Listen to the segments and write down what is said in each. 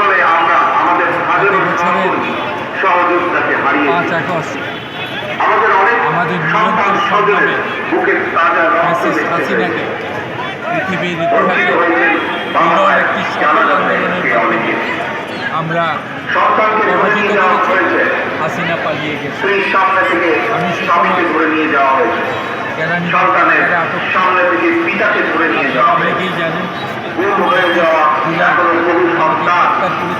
আন্দোলনে আমরা আমাদের সহকর্মী, সহযোদ্ধাকে পাঁচ আমাদের অনেক আমাদের সন্তান স্বজনের বুকের তাজা রক্ত হাসিনাকে পৃথিবীর ইতিহাসে একটি সফল আন্দোলনের আমরা পরাজিত করেছি। হাসিনা পালিয়ে গেছে। আমি স্বামীকে ধরে নিয়ে যাওয়া হয়েছে। সন্তানের সামনে থেকে পিতাকে ধরে নিয়ে যাওয়া হয়েছে। অনেকেই জানেন গুম হয়ে যাওয়া এখনও বহু সন্তান পিতার জন্য অপলক চোখে অপেক্ষা করছে আহ,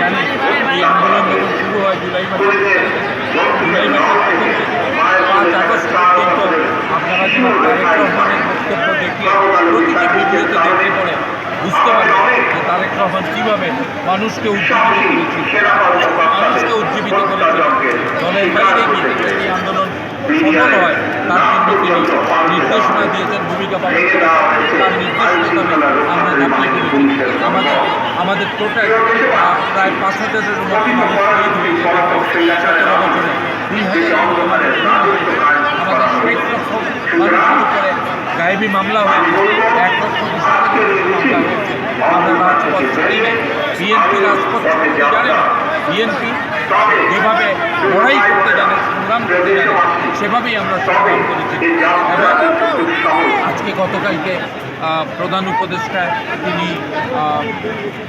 জানেন এই আন্দোলন যখন শুরু হয় জুলাই মাসে জুলাই আগস্ট বক্তব্য দেখলে প্রতিটি দেখলে পরে বুঝতে যে কীভাবে মানুষকে উজ্জীবিত করেছিল মানুষকে উজ্জীবিত করেছিল দলের বাইরে গিয়ে এই আন্দোলন সফল হয় তার জন্য তিনি নির্দেশনা দিয়েছেন ভূমিকা পালন তার নির্দেশ মোতাবেক আমরা ঝাঁপিয়ে পড়েছি আমাদের আমাদের টোটাল প্রায় পাঁচ হাজারের মতো মানুষ শহীদ দুই হাজার আমাদের ষাট লক্ষ মানুষের উপরে গায়েবী মামলা হয়েছে এক লক্ষ মামলা হয়েছে আমরা রাজপথ ছাড়িনি বিএনপি রাজপথ জানে বিএনপি যেভাবে লড়াই করতে জানে সেভাবেই আমরা সংগ্রাম করেছি। আজকে গতকালকে প্রধান উপদেষ্টা তিনি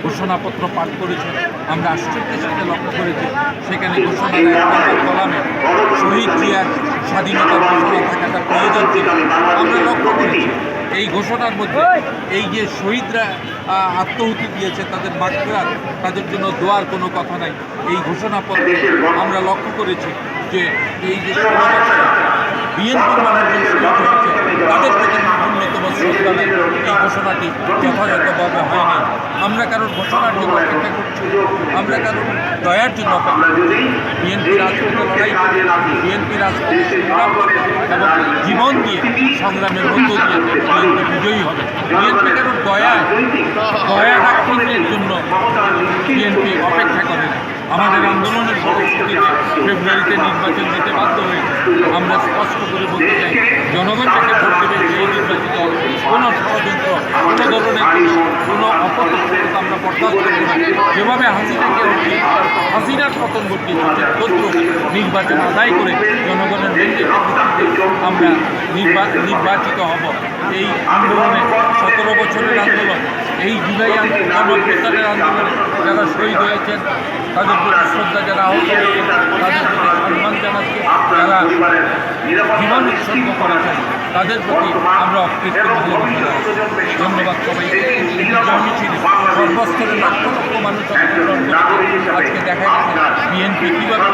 ঘোষণাপত্র পাঠ করেছেন। আমরা আশ্চর্যের সাথে লক্ষ্য করেছি, সেখানে নম্বর কলামে, শহীদ জিয়ার স্বাধীনতার ঘোষণা থাকাটা প্রয়োজন ছিল আমরা লক্ষ্য করেছি, এই ঘোষণার মধ্যে এই যে শহীদরা আত্মহুতি দিয়েছে, তাদের মাকড়ার তাদের জন্য দোয়ার কোনো কথা নাই। এই ঘোষণাপত্রে আমরা লক্ষ্য করেছি যে এই যে বিএনপির মানুষজন শহীদ হয়েছে তাদের প্রতি ন্যূনতম শ্রদ্ধা এই ঘোষণাটি যথাযথভাবে হয়নি আমরা কারোর ঘোষণার জন্য অপেক্ষা করছি, আমরা কারোর দয়ার জন্য অপেক্ষা করছি। বিএনপি রাজপথে লড়াই করে এবং জীবন দিয়ে সংগ্রামের মধ্য দিয়ে বিএনপি বিজয়ী হবে। বিএনপি কারোর দয়া দয়া রাখনের জন্য বিএনপি অপেক্ষা করে। আমাদের আন্দোলনের ফলশ্রুতিতে ফেব্রুয়ারিতে নির্বাচন দিতে বাধ্য হয়েছে আমরা স্পষ্ট করে বলতে চাই, জনগণ থেকে ভোট দেবে যে নির্বাচিত হবে। কোনো ষড়যন্ত্র কোনো ধরনের কোনো কোনো অপতৎপরতা আমরা বরদাস্ত করব না যেভাবে হাসিনাকে হাসিনার পতন ঘটিয়েছে তদ্র নির্বাচন আদায় করে জনগণের আমরা নির্বা- নির্বাচিত হব। এই আন্দোলনে সতেরো বছরের আন্দোলন, এই জুলাই গণঅভ্যুত্থানের আন্দোলনে যারা শহীদ হয়েছেন, তাদের প্রতি শ্রদ্ধা যারা আহত হয়েছেন তাদের প্রতি সম্মান জানাচ্ছি, যারা জীবন উৎসর্গ করেছেন। তাদের প্রতি আমরা। ধন্যবাদ সবাইকে। এই সর্বস্তরের লক্ষ লক্ষ মানুষ আজকে দেখা গেছে বিএনপি কীভাবে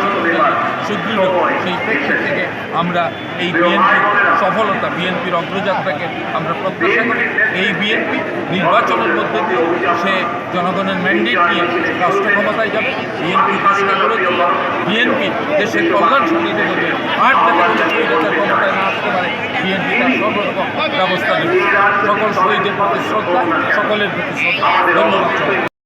সুদৃঢ় সেই প্রেক্ষিত থেকে আমরা এই বিএনপির সফলতা বিএনপির অগ্রযাত্রাকে আমরা প্রত্যাশা করি। এই বিএনপি নির্বাচনের মধ্যে দিয়ে সে জনগণের ম্যান্ডেট নিয়ে রাষ্ট্র ক্ষমতায় যাবে। বিএনপি চেষ্টা করেছে। বিএনপি দেশের কল্যাণ সাধিত করবে আর যাতে কোনো শহীদের ক্ষমতায় না আসতে পারে বিএনপি তার সর্বরকম ব্যবস্থা নেবে সকল শহীদের প্রতি শ্রদ্ধা সকলের প্রতি শ্রদ্ধা ধন্যবাদ।